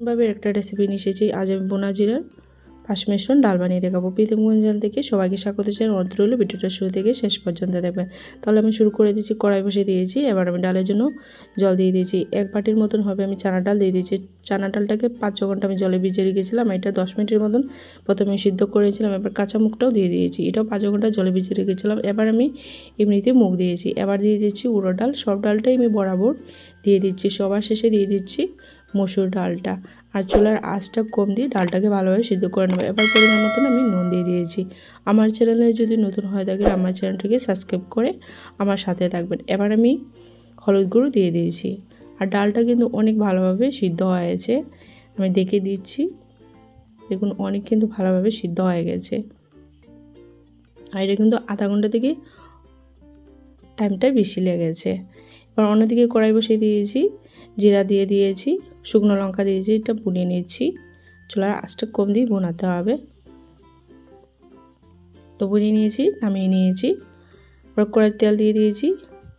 ভাবে একটা রেসিপি নিয়ে এসেছি। আজ আমি বোনা জিরার পাঁচ মিশ্রণ ডাল বানিয়ে দেখাবো। প্রীতমগঞ্জ জাল থেকে সবাইকে স্বাগত জানাই। অনুরোধ রইল ভিডিওটা শুরু থেকে শেষ পর্যন্ত দেখবেন। তাহলে আমি শুরু করে দিয়েছি কড়াই বসিয়ে দিয়েছি। এবার আমি ডালের জন্য জল দিয়ে দিয়েছি। এক বাটির মতন হবে আমি চানা ডাল দিয়ে দিয়েছি। চানা ডালটাকে পাঁচ ছ ঘণ্টা আমি জলে ভিজিয়ে রেখেছিলাম। এটা দশ মিনিটের মতন প্রথমে সিদ্ধ করেছিলাম। এবার কাঁচা মুখটাও দিয়ে দিয়েছি। এটাও পাঁচ ঘণ্টা জলে ভিজিয়ে রেখেছিলাম। এবার আমি এমনিতে মুখ দিয়েছি। এবার দিয়ে দিচ্ছি উড়ো ডাল। সব ডালটাই আমি বরাবর দিয়ে দিচ্ছি। সবার শেষে দিয়ে দিচ্ছি মসুর ডালটা। আর চুলার আঁচটা কম দিয়ে ডালটাকে ভালোভাবে সিদ্ধ করে নেব। এবার পরিমাণ মতন আমি নুন দিয়ে দিয়েছি। আমার চ্যানেলে যদি নতুন হয়ে থাকে, আমার চ্যানেলটাকে সাবস্ক্রাইব করে আমার সাথে থাকবেন। এবার আমি হলুদ গুঁড়ো দিয়ে দিয়েছি। আর ডালটা কিন্তু অনেক ভালোভাবে সিদ্ধ হয়েছে আমি দেখে দিচ্ছি। দেখুন, অনেক কিন্তু ভালোভাবে সিদ্ধ হয়ে গেছে। আর এটা কিন্তু আধা ঘণ্টা থেকে টাইমটা বেশি লেগেছে। এবার অন্যদিকে কড়াই বসিয়ে দিয়েছি। জিরা দিয়ে দিয়েছি। শুকনো লঙ্কা দিয়েছি এটা বুনে নিয়েছি চুলার আঁচটা কম দিয়ে বোনাতে হবে। তো বুনিয়ে নিয়েছি, নামিয়ে নিয়েছি। কড়াই তেল দিয়ে দিয়েছি।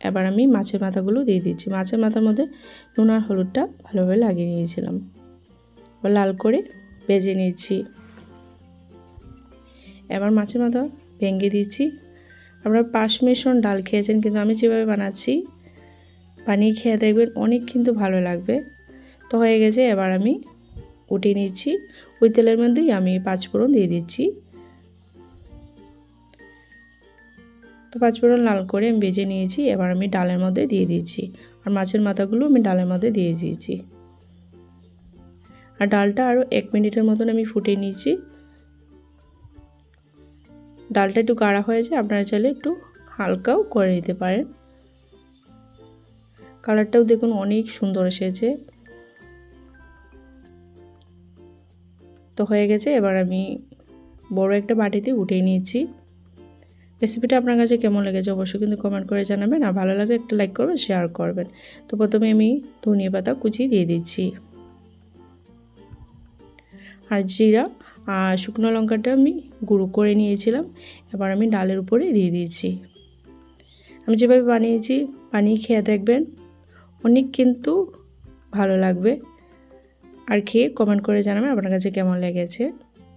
এবার আমি মাছের মাথাগুলো দিয়ে দিচ্ছি। মাছের মাথার মধ্যে নুন আর হলুদটা ভালোভাবে লাগিয়ে নিয়েছিলাম। লাল করে ভেজে নিয়েছি এবার মাছের মাথা ভেঙে দিচ্ছি। আপনারা পাঁচ মিশ্রণ ডাল খেয়েছেন, কিন্তু আমি যেভাবে বানাচ্ছি, বানিয়ে খেয়ে দেখবেন অনেক কিন্তু ভালো লাগবে। তো হয়ে গেছে, এবার আমি উঠিয়ে নিচ্ছি। ওই তেলের মধ্যেই আমি পাঁচফোড়ন দিয়ে দিচ্ছি। তো পাঁচফোড়ন লাল করে আমি বেজে নিয়েছি, এবার আমি ডালের মধ্যে দিয়ে দিচ্ছি। আর মাছের মাথাগুলো আমি ডালের মধ্যে দিয়ে দিয়েছি। আর ডালটা আরও এক মিনিটের মতন আমি ফুটিয়ে নিয়েছি ডালটা একটু গাঢ়া হয়েছে, আপনারা চাইলে একটু হালকাও করে নিতে পারেন। কালারটাও দেখুন অনেক সুন্দর এসেছে। তো হয়ে গেছে। এবার আমি বড় একটা বাটিতে উঠিয়ে নিয়েছি। রেসিপিটা আপনার কাছে কেমন লেগেছে অবশ্যই কিন্তু কমেন্ট করে জানাবেন। আর ভালো লাগে একটা লাইক করবেন শেয়ার করবেন। তো প্রথমে আমি ধনিয়া পাতা কুচি দিয়ে দিচ্ছি। আর জিরা আর শুকনো লঙ্কাটা আমি গুঁড়ো করে নিয়েছিলাম। এবার আমি ডালের উপরে দিয়ে দিয়েছি আমি যেভাবে বানিয়েছি, বানিয়ে খেয়ে দেখবেন, অনেক কিন্তু ভালো লাগবে। আর খেয়ে কমেন্ট করে জানাবেন আপনার কাছে কেমন লেগেছে।